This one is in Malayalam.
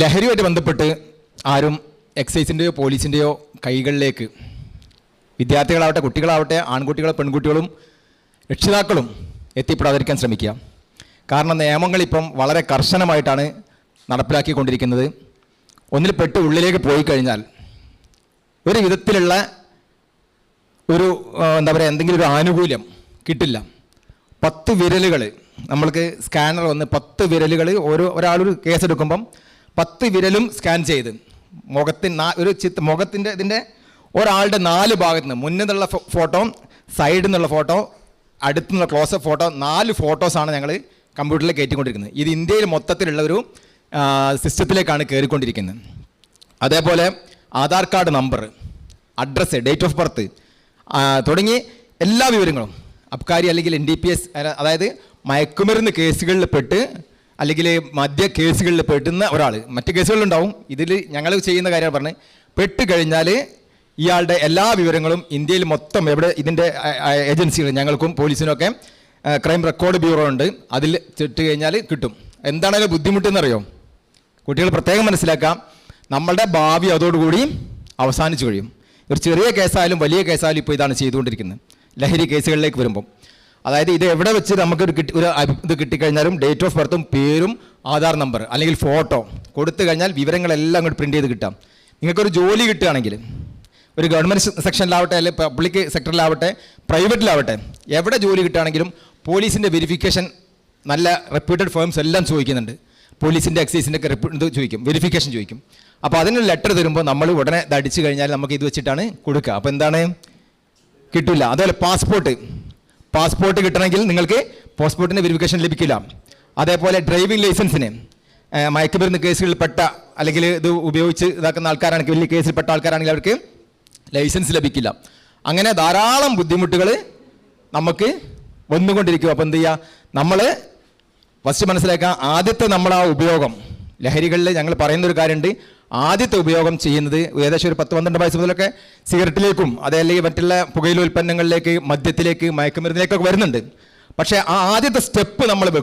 ലഹരിയുമായിട്ട് ബന്ധപ്പെട്ട് ആരും എക്സൈസിന്റെയോ പോലീസിന്റെയോ കൈകളിലേക്ക് വിദ്യാർത്ഥികളാവട്ടെ കുട്ടികളാവട്ടെ ആൺകുട്ടികളും പെൺകുട്ടികളും രക്ഷിതാക്കളും എത്തിപ്പെടാതിരിക്കാൻ ശ്രമിക്കുക. കാരണം നിയമങ്ങളിപ്പം വളരെ കർശനമായിട്ടാണ് നടപ്പിലാക്കിക്കൊണ്ടിരിക്കുന്നത്. ഒന്നിൽ പെട്ട് ഉള്ളിലേക്ക് പോയി കഴിഞ്ഞാൽ ഒരു വിധത്തിലുള്ള ഒരു എന്താ പറയുക എന്തെങ്കിലും ഒരു ആനുകൂല്യം കിട്ടില്ല. പത്ത് വിരലുകൾ നമ്മൾക്ക് സ്കാനർ വന്ന് പത്ത് വിരലുകൾ ഓരോ ഒരാളൊരു കേസ് എടുക്കുമ്പം പത്ത് വിരലും സ്കാൻ ചെയ്ത്. മുഖത്തിന് ഒരു ചിത്ര മുഖത്തിന്റെ ഇതിന്റെ ഒരാളുടെ നാല് ഭാഗത്ത് നിന്ന് മുന്നിൽ നിന്നുള്ള ഫോട്ടോ സൈഡിൽ നിന്നുള്ള ഫോട്ടോ അടുത്തു നിന്നുള്ള ക്ലോസപ്പ് ഫോട്ടോ നാല് ഫോട്ടോസാണ് ഞങ്ങൾ കമ്പ്യൂട്ടറിൽ കയറ്റിക്കൊണ്ടിരിക്കുന്നത്. ഇത് ഇന്ത്യയിൽ മൊത്തത്തിലുള്ള ഒരു സിസ്റ്റത്തിലേക്കാണ് കയറിക്കൊണ്ടിരിക്കുന്നത് അതേപോലെ Aadhaar card number address date of birth തുടങ്ങി എല്ലാ വിവരങ്ങളും. അബ്കാരി അല്ലെങ്കിൽ എൻ ഡി പി എസ് അതായത് മയക്കുമരുന്ന് കേസുകളിൽ പെട്ട് അല്ലെങ്കിൽ മദ്യ കേസുകളിൽ പെട്ടുന്ന ഒരാൾ മറ്റ് കേസുകളിലുണ്ടാവും. ഇതിൽ ഞങ്ങൾ ചെയ്യുന്ന കാര്യം പറഞ്ഞ് പെട്ട് കഴിഞ്ഞാൽ ഇയാളുടെ എല്ലാ വിവരങ്ങളും ഇന്ത്യയിൽ മൊത്തം എവിടെ ഇതിന്റെ ഏജൻസികൾ ഞങ്ങൾക്കും പോലീസിനൊക്കെ ക്രൈം റെക്കോർഡ് ബ്യൂറോ ഉണ്ട്. അതിൽ ചെട്ട് കഴിഞ്ഞാൽ കിട്ടും. എന്താണല്ലോ ബുദ്ധിമുട്ടെന്നറിയോ? കുട്ടികൾ പ്രത്യേകം മനസ്സിലാക്കാം. നമ്മളുടെ ഭാവി അതോടുകൂടി അവസാനിച്ചു കഴിയും. ഒരു ചെറിയ കേസായാലും വലിയ കേസായാലും ഇപ്പോൾ ഇതാണ് ചെയ്തുകൊണ്ടിരിക്കുന്നത്. ലഹരി കേസുകളിലേക്ക് വരുമ്പം. അതായത് ഇത് എവിടെ വെച്ച് നമുക്കൊരു കിട്ടി ഒരു ഇത് കിട്ടിക്കഴിഞ്ഞാലും ഡേറ്റ് ഓഫ് ബർത്തും പേരും ആധാർ നമ്പർ അല്ലെങ്കിൽ ഫോട്ടോ കൊടുത്തു കഴിഞ്ഞാൽ വിവരങ്ങളെല്ലാം അങ്ങോട്ട് പ്രിന്റ് ചെയ്ത് കിട്ടാം. നിങ്ങൾക്കൊരു ജോലി കിട്ടുകയാണെങ്കിൽ ഒരു ഗവൺമെന്റ് സെക്ഷനിലാവട്ടെ അല്ലെങ്കിൽ പബ്ലിക് സെക്ടറിലാവട്ടെ പ്രൈവറ്റിലാവട്ടെ എവിടെ ജോലി കിട്ടുകയാണെങ്കിലും പോലീസിന്റെ വെരിഫിക്കേഷൻ നല്ല റെപ്യൂട്ടഡ് ഫേംസ് എല്ലാം ചോദിക്കുന്നുണ്ട്. പോലീസിന്റെ എക്സൈസിന്റെ ഒക്കെ ഇത് ചോദിക്കും വെരിഫിക്കേഷൻ ചോദിക്കും. അപ്പോൾ അതിനൊരു ലെറ്റർ തരുമ്പോൾ നമ്മൾ ഉടനെ ഇത് അടിച്ചു കഴിഞ്ഞാൽ നമുക്ക് ഇത് വെച്ചിട്ടാണ് കൊടുക്കുക. അപ്പോൾ എന്താണ്? കിട്ടില്ല അതുപോലെ പാസ്പോർട്ട് പാസ്പോർട്ട് കിട്ടണമെങ്കിൽ നിങ്ങൾക്ക് പാസ്പോർട്ടിന്റെ വെരിഫിക്കേഷൻ ലഭിക്കില്ല. അതേപോലെ ഡ്രൈവിംഗ് ലൈസൻസിന് മയക്കുമരുന്ന് കേസുകളിൽപ്പെട്ട അല്ലെങ്കിൽ ഇത് ഉപയോഗിച്ച് ഇതാക്കുന്ന ആൾക്കാരാണെങ്കിൽ വലിയ കേസിൽപ്പെട്ട ആൾക്കാരാണെങ്കിൽ അവർക്ക് ലൈസൻസ് ലഭിക്കില്ല. അങ്ങനെ ധാരാളം ബുദ്ധിമുട്ടുകൾ നമുക്ക് വന്നുകൊണ്ടിരിക്കും അപ്പോൾ എന്ത് ചെയ്യുക നമ്മൾ ഫസ്റ്റ് മനസ്സിലാക്കുക ആദ്യത്തെ നമ്മൾ ആ ഉപയോഗം. ലഹരികളിൽ ഞങ്ങൾ പറയുന്നൊരു കാര്യമുണ്ട് ആദ്യത്തെ ഉപയോഗം ചെയ്യുന്നത് ഏകദേശം ഒരു പത്ത് പന്ത്രണ്ട് വയസ്സ് മുതലൊക്കെ സിഗരറ്റിലേക്കും അതല്ലെങ്കിൽ മറ്റുള്ള പുകയില ഉൽപ്പന്നങ്ങളിലേക്ക് മദ്യത്തിലേക്ക് മയക്കുമരുന്നിലേക്കൊക്കെ വരുന്നുണ്ട്. പക്ഷേ ആ ആദ്യത്തെ സ്റ്റെപ്പ് നമ്മൾ വെക്കും.